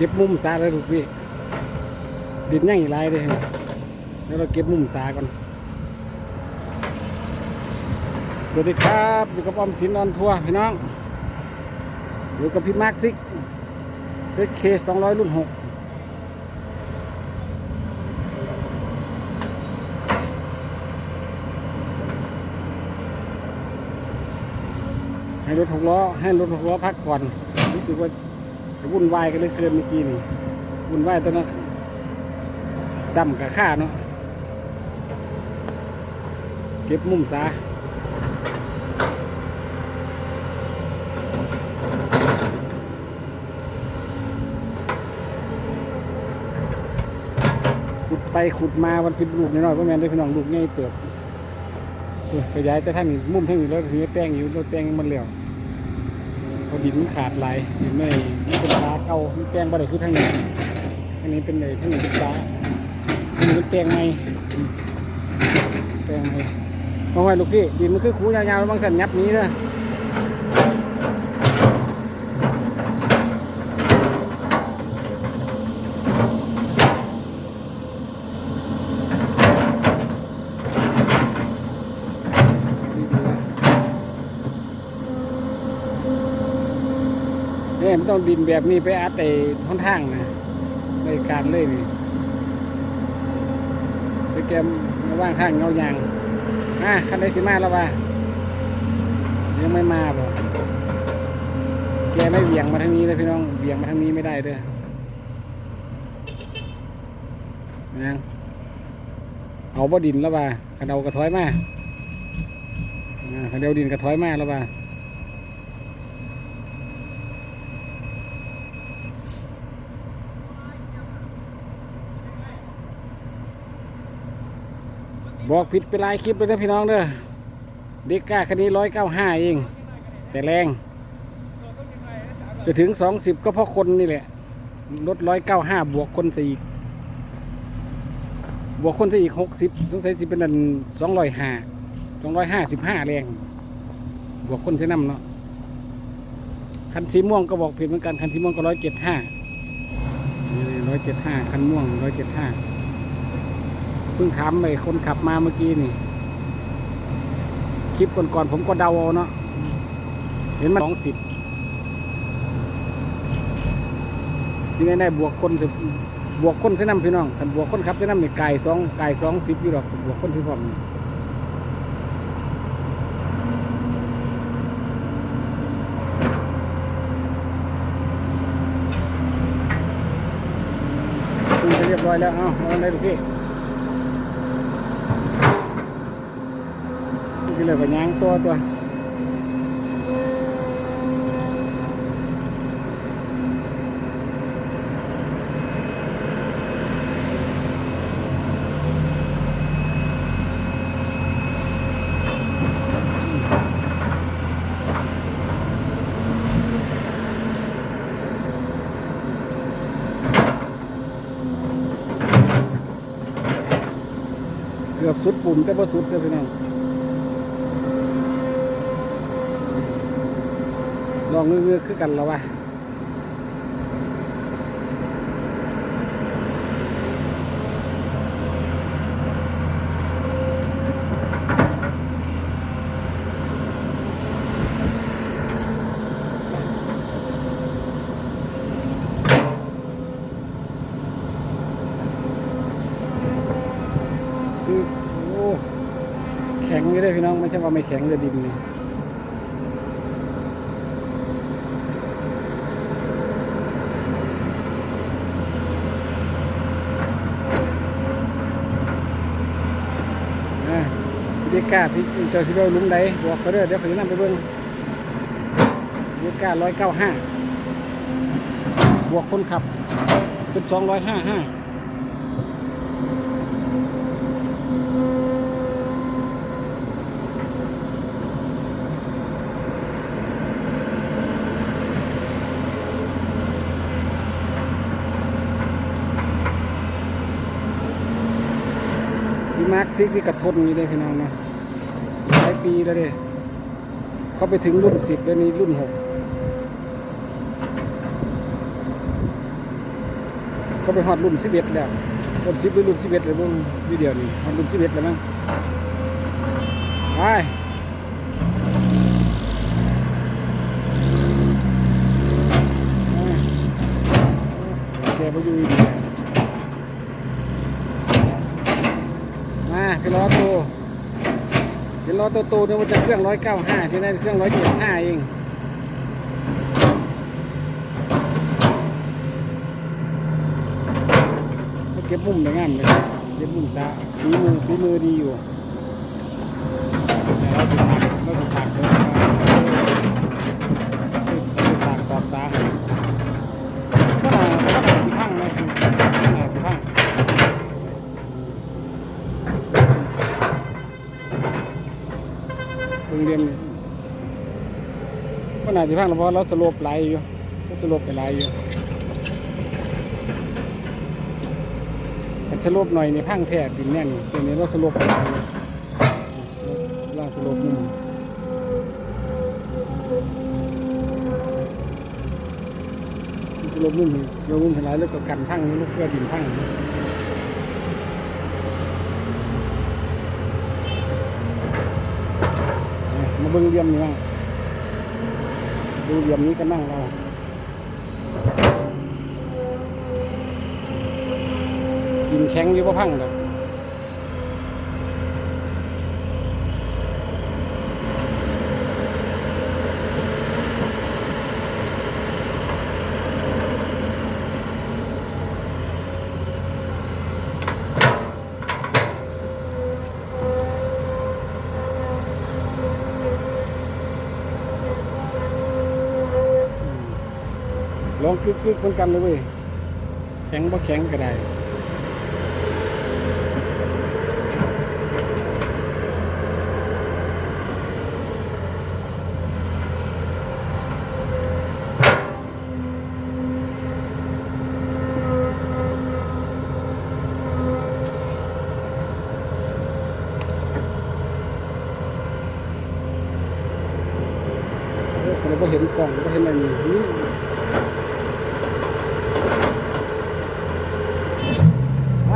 เก็บมุมสาเลยลูกพี่ดินยังอีกหลายเลยแล้วเราเก็บมุมสาก่อน สวัสดีครับอยู่กับอมสินออนทัวร์พี่น้องอยู่กับพี่มาร์คซิกเอเคสองร้อยรุ่นหกให้รถหกล้อให้รถหกล้อพักก่อนรู้สึกว่า วุ่นวายกันเหลยเกินเมื่อกี้นี่วุ่นวายตอนนั้นดำกับข้าเนาะเก็บมุมซาขุดไปขุดมาวันสิบลูกน้อยๆพ่อแม่ได้พี่น้องลูกใหญ่เติบขยายแต่ท่านมุมท่านนี่แล้วถือแป้งอยู่แล้วแป้งมันเหลว พอดินมันขาดหลายดินไม่มันเป็นฟ้าเก่ามันแป้งบ่ได้คือทางนี้อันนี้เป็นเลยทางนี้เป็นฟ้าอันนี้เป็นแป้งใหม่แป้งใหม่เอาไว้ลูกพี่ดินมันคือคูยาวๆแล้วบางสันยับนี้เด้อ มันต้องดินแบบนี้ไปอัดไอ้ท้นทางนะในการเลยนี่ไปแกมว่างทางเงายางอะคันได้สิมาแล้วว่ายังไม่มาบ่แกไม่เบี่ยงมาทางนี้เลยพี่น้องเบี่ยงมาทางนี้ไม่ได้เด้อยังเอาบ่ดินแล้วว่าคันเอากระถอยมาอ่าคันเดียวดินกระถอยมาแล้วว่า บอกผิดไปหลายคลิปเลยนะพี่น้องเด้อเด็กก้าคันนี้ร้อยเก้าห้าเอง แต่แรง จะถึงสองสิบก็เพราะคนนี่แหละลดร้อยเก้าห้าบวกคนซะอีก บวกคนซะอีกหกสิบต้องใช้สิเป็นอันสองร้อยห้าสองร้อยห้าสิบห้าแรง บวกคนใช้น้ำเนาะ คันสีม่วงก็บอกผิดเหมือนกัน คันสีม่วงก็ร้อยเจ็ดห้าร้อยเจ็ดห้าคันม่วงร้อยเจ็ดห้า พิ่งถามไปคนขับมาเมื่อกี้นี่ คลิปก่อนๆผมก็เดาเอาเนาะเห็นมันสองสิบยังไงได้บวกคนสิบวกคนเส้น้ำพี่น้องถ้าบวกคนขับเส้น้ำนี่ไก่สองไก่สองสิบอยู่หรอกบวกคนที่พร้อมนี่เรียบร้อยแล้ว เอาเอาได้ดูพี่ เลยไปย่างตัวตัวเกือบสุดปุ่มแต่พอสุดเลยพี่น้อง องเงือกๆคือกันแล้ววะคือโอ้แข็งอยู่เลยพี่น้องไม่ใช่ว่าไม่แข็งเลยดินเลย พี่เด็กาพี่เจ้าสิเบลลุงใดบอกเขาเด้อเดี๋ยวเขาจะนำไปเบิ่งเด็การ้อยเก้าห้าบวกคนขับ เป็นสองร้อยห้าห้าพี่มาร์คซิกที่กระทนนี้เลยพี่น้องนะหลาย ปีแล้วเด้เขาไปถึงรุ่นสิบแล้วนี้รุ่นหกเขาไปฮอดรุ่นสิบเอ็ดแล้วรุ่นสิบหรือรุ่นสิบเอ็ดเลยรุ่นวิดีโอนี้ฮอดรุ่นสิบเอ็ดแล้วมั้งไปแกไปอยู่ดีมาคือล้อตเป็น ล้อโตโตเนี่ยมันจะเครื่องร้อยเก้าห้าที่นั่นเครื่องร้อยเจ็ดห้าเองเก็บมุมได้งามเลยเก็บมุมซะฝีมือฝีมือดีอยู่แต่เราถึงเราถึงตากเลยเราตากตอบซาให้ก็น่าก็น่าสิพังนะก็น่าสิพังโรงเรียนก็ น่าสิพังแล้วเพราะเราสลบไหลอยู่เราสลบไปไหลอยู่มันสลบหน่อยในพังแท้ดินแน่นตัวนี้เราสลบไปแล้วล่าสลบมุมสลบมุมนี่เรามุมทลายแล้วก็กันพังลูกเพื่อดินพังมาเบิ่งเหลี่ยมนี่บ้าง ดูเหลี่ยมนี้ก็นั่งเรากินแข็งอยู่ก็พังดอก ลองกึกๆเหมือนกันเลยเว้ยแข็งบ่แข็งก็ได้เราก็เห็นกล่องก็เห็นอะไรนี่นี่ไป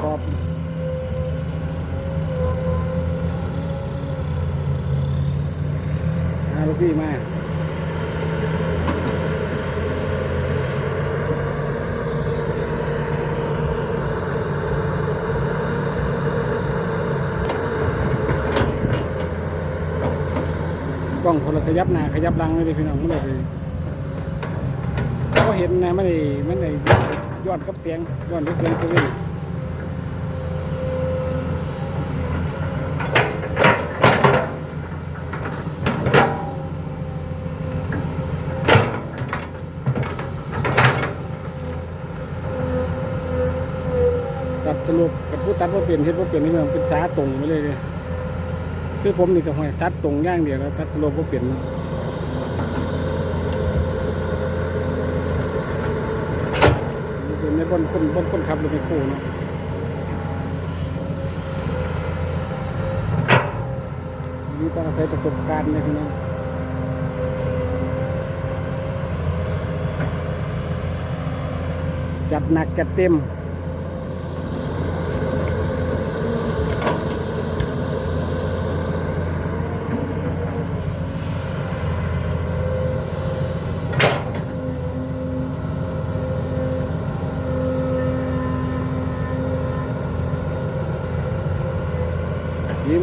ขอบมาลูก พี่มากล้องคนละขยับหน้าขยับหลังเลยพี่น้องไม่ได้เลยเขาเห็นนะไม่ได้ไม่ได้ย้อนกับเสียงย้อนกับเสียงตัวเอง สรุปกับผู้ตัดว่าเปลี่ยนเฮ็ดว่าเปลี่ยนนี่มันเป็นสาตรงไปเลยเลยคือผมนี่ก็ห้อยตัดตรงย่างเดียวแล้วตัดสโลปก็เปลี่ยนนี่เป็นในบนคนบนคนขับรถไมโครเนาะนี่ต้องอาศัยประสบการณ์นะพี่น้องจัดหนักจัดเต็ม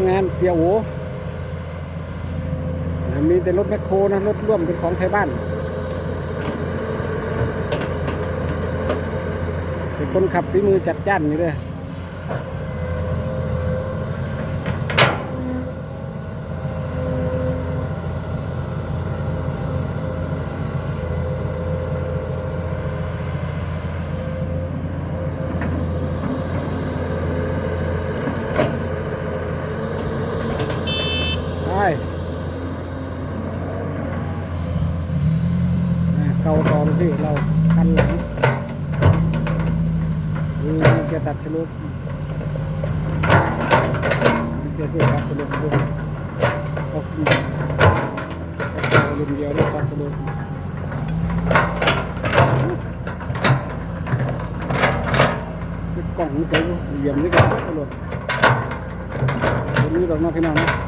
งานเสียโหมีแต่รถแมคโครนะรถร่วมเป็นของไทยบ้านเป็นคนขับฝีมือจัดจ้านอยู่เลยไปอะเกาต่อเลยพี่เราคันหลัง นี่แกตัดชลุปเจสุตัดสรุปดูเอาฟิล์มเอารุ่นเดียวได้ตัดสลุดกล่องใส่เหลี่ยมดีกันตลอดตันนี้เราน้องพี่น้องนะ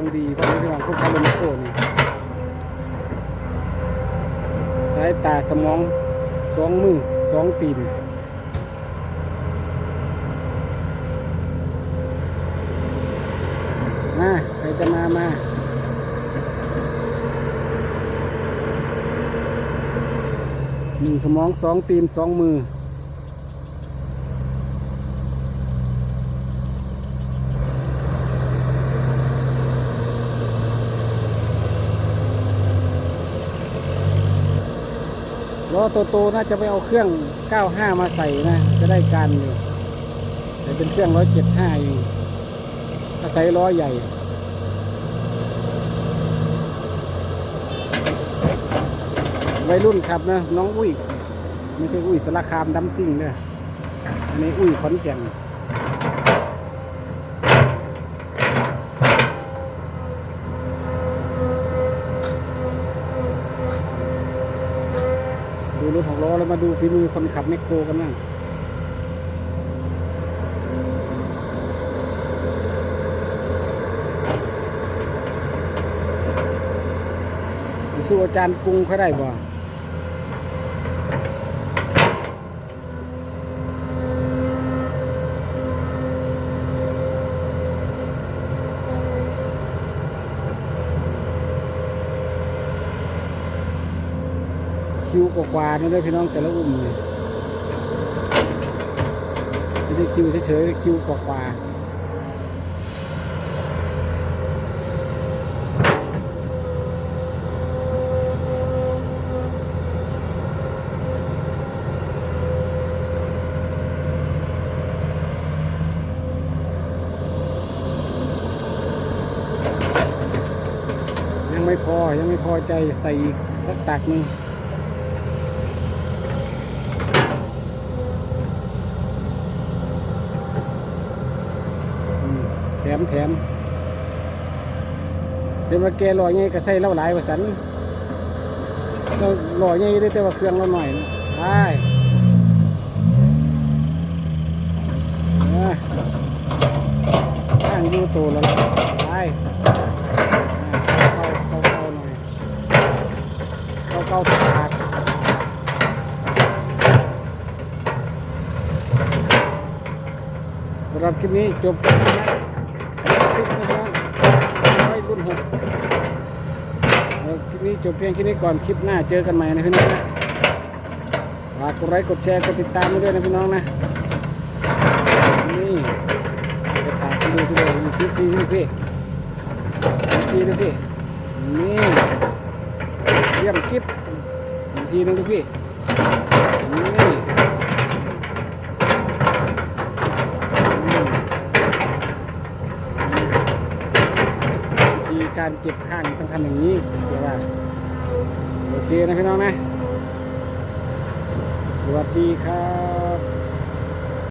สายตาต้องดีเพราะพี่น้องพวกเขาลมโคนี่สายตาสมองสองมือสองตีนมาใครจะมามาหนึ่งสมองสองตีนสองมือ อโตๆน่าจะไปเอาเครื่อง 95 มาใส่นะ จะได้การอยู่แต่เป็นเครื่อง 175เองอาศัยล้อใหญ่วัยรุ่นครับนะ น้องอุ้ยไม่ใช่อุ้ยสารคามดัมซิ่งเนี่ยอันนี้อุ้ยขอนแก่น ดูรถหก ล้อแล้วมาดูฝีมือคนขับแมคโครกันบ้างสู้อาจารย์กรุงเขาได้บ่ คิวกว่าๆนี่ด้วยพี่น้องแต่ละอุ้มเนี่ยไม่ได้คิวเฉยๆคิวกว่าๆยังไม่พอ ยังไม่พอใจใส่สักตักหนึง อื มแถมแถมเดี๋ยวมาแกลอยไงก็ใส่เหล่าหลายว่าสันเราลอยไงได้แต่ว่าเครื่องเราหน่อยนะไปเออตั้งยูตัวแล้วล่ะไปเข้าเข้าเข้าหน่อยเข้าเข้าถาดสำหรับคลิปนี้จบกันนะซิกนะ ไว้รุ่นหกคลิปนี้จบเพียงแค่นี้ก่อนคลิปหน้าเจอกันใหม่นะพี่น้องนะฝากกดไลค์กดแชร์กดติดตามมาด้วยนะพี่น้องนะนี่จะพาไปดูที่เดียวมีคลิปฟรีด้วยพี่ฟรีด้วยพี่ นี่เยี่ยมคลิปอีกทีนึงพี่ นี่อืมวิธี การเก็บข้างต้องทำอย่างนี้เดี๋ยวว่าโอเคนะพี่น้องนะ สวัสดีครับ